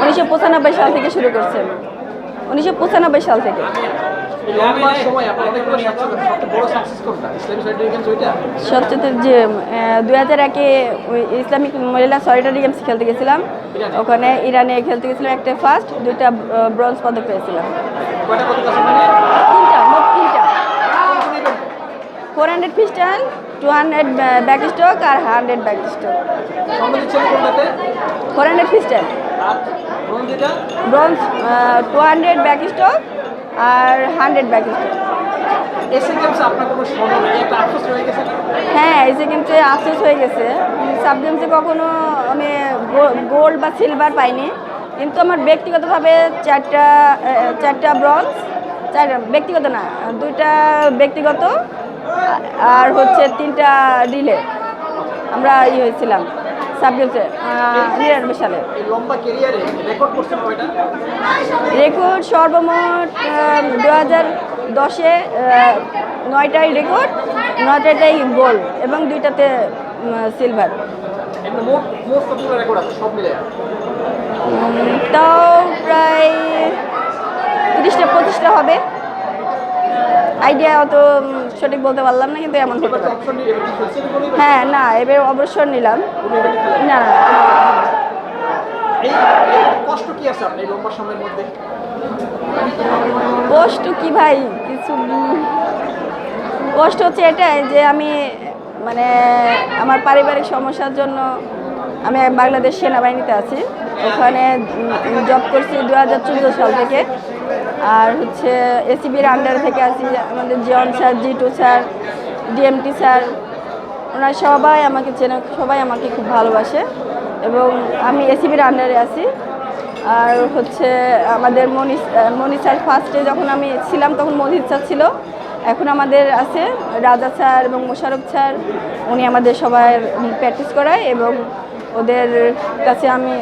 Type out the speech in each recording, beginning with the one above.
উনিশশো পঁচানব্বই সাল থেকে শুরু করছেন। উনিশশো পঁচানব্বই সাল থেকে। সবচেয়ে যে দুই হাজার একে ইসলামিক মহিলা সলিটারি গেমস খেলতে গেছিলাম। ওখানে ইরানে খেলতে গেছিলাম একটা ফার্স্ট দুইটা ব্রোঞ্জ পদক পেয়েছিলাম। তিনটা। Hundred piston two hundred backstroke আর hundred backstroke four hundred piston bronze two hundred backstroke আর হান্ড্রেড ব্যাক স্ট্রোক হ্যাঁ এসে গেমসে আফসোস হয়ে গেছে। সাব গেমসে কখনো আমি গোল্ড বা সিলভার পাইনি। কিন্তু আমার ব্যক্তিগতভাবে চারটা চারটা ব্রঞ্জ চার ব্যক্তিগত না দুইটা ব্যক্তিগত। আর হচ্ছে তিনটা রিলে আমরা ই হয়েছিলাম সাব গেমসে নিরানব্বই সালে। রেকর্ড সর্বমোট দু হাজার দশে নয়টাই রেকর্ড নয়টাটাই গোল এবং দুইটাতে সিলভার তাও প্রায় তিরিশটা পঁচিশটা হবে। আইডিয়া অত সঠিক বলতে পারলাম না কিন্তু এমন হতে পারে? হ্যাঁ না এবার অবসর নিলাম? না। না কষ্ট কি আছে আপনি লম্বা সময়ের মধ্যে? কষ্ট কি ভাই? কিছু কষ্ট হচ্ছে এটাই যে আমি মানে আমার পারিবারিক সমস্যার জন্য আমি বাংলাদেশ সেনাবাহিনীতে আছি। ওখানে জব করছি দু হাজার চোদ্দ সাল থেকে। আর হচ্ছে এসিবির আন্ডার থেকে আছি আমাদের Jion sir G two sir, DMT sir, ওনারা সবাই আমাকে চেনে, সবাই আমাকে খুব ভালোবাসে। এবং আমি এসিবির আন্ডারে আছি। আর হচ্ছে আমাদের মনি মনি স্যার ফার্স্টে যখন আমি ছিলাম, তখন মজিদ স্যার ছিল। এখন আমাদের আছে রাজা স্যার এবং মোশারফ স্যার। উনি আমাদের সবাই প্র্যাকটিস করায় এবং ওদের কাছে আমি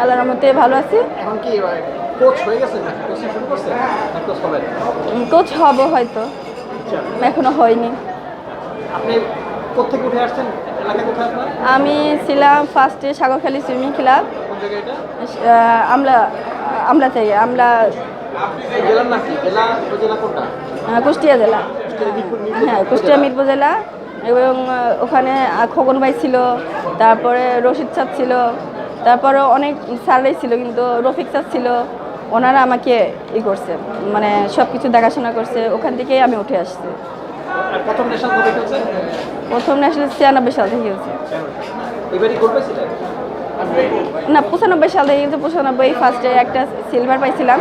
আল্লাহর রহমতে ভালো আছি। কোচ হয়ে নাকি? কোচিং শুরু করছেন কোচ হবেন কোচ হব হয়তো। আচ্ছা। এখনও হয়নি। আপনি কোথেকে উঠে আসছেন? এলাকা কোথায় আপনার? আমি ছিলাম ফার্স্টে সাগরখালি সুইমিং ক্লাব আমলা আমলা থেকে আমলা জেলার নাম কি? জেলা উপজেলা কোনটা? কুষ্টিয়া জেলা। হ্যাঁ কুষ্টিয়া মিরপুর জেলা। এবং ওখানে খোকন ভাই ছিল। তারপরে রশিদ স্যার ছিল। তারপরে অনেক স্যাররাই ছিল কিন্তু রফিক স্যার ছিল। ওনারা আমাকে ই করছে মানে সব কিছু দেখাশোনা করছে ওখান থেকেই আমি উঠে আসছি। প্রথম ন্যাশনাল কবে খেলছেন প্রথম ন্যাশনাল ছিয়ানব্বই সাল থেকে হয়েছে এবারই না পঁচানব্বই সাল থেকে কিন্তু পঁচানব্বই ফার্স্টে একটা সিলভার পাইছিলাম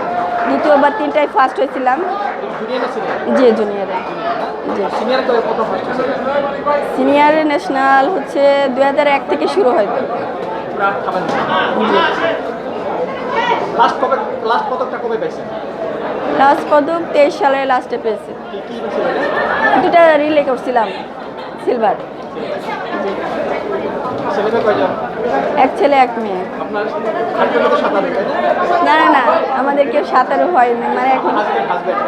দ্বিতীয়বার তিনটায় ফার্স্ট হয়েছিলাম। জি জুনিয়রে জি। সিনিয়র ন্যাশনাল হচ্ছে এক থেকে শুরু খাবেন লাস্ট কবে লাস্ট পদকটা কবে পেয়েছেন? লাস্ট পদক তেইশ সালে লাস্টে পেয়েছি। দুটা রিলে করছিলাম সিলভার এক ছেলে এক মেয়ে। না? না না আমাদের কেউ সাঁতারও হয়নি মানে এখন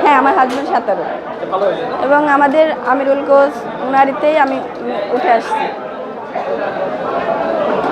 হ্যাঁ আমার হাজব্যান্ড সাঁতারও না? এবং আমাদের আমিরুল কোচ উনারিতেই আমি উঠে আসছি।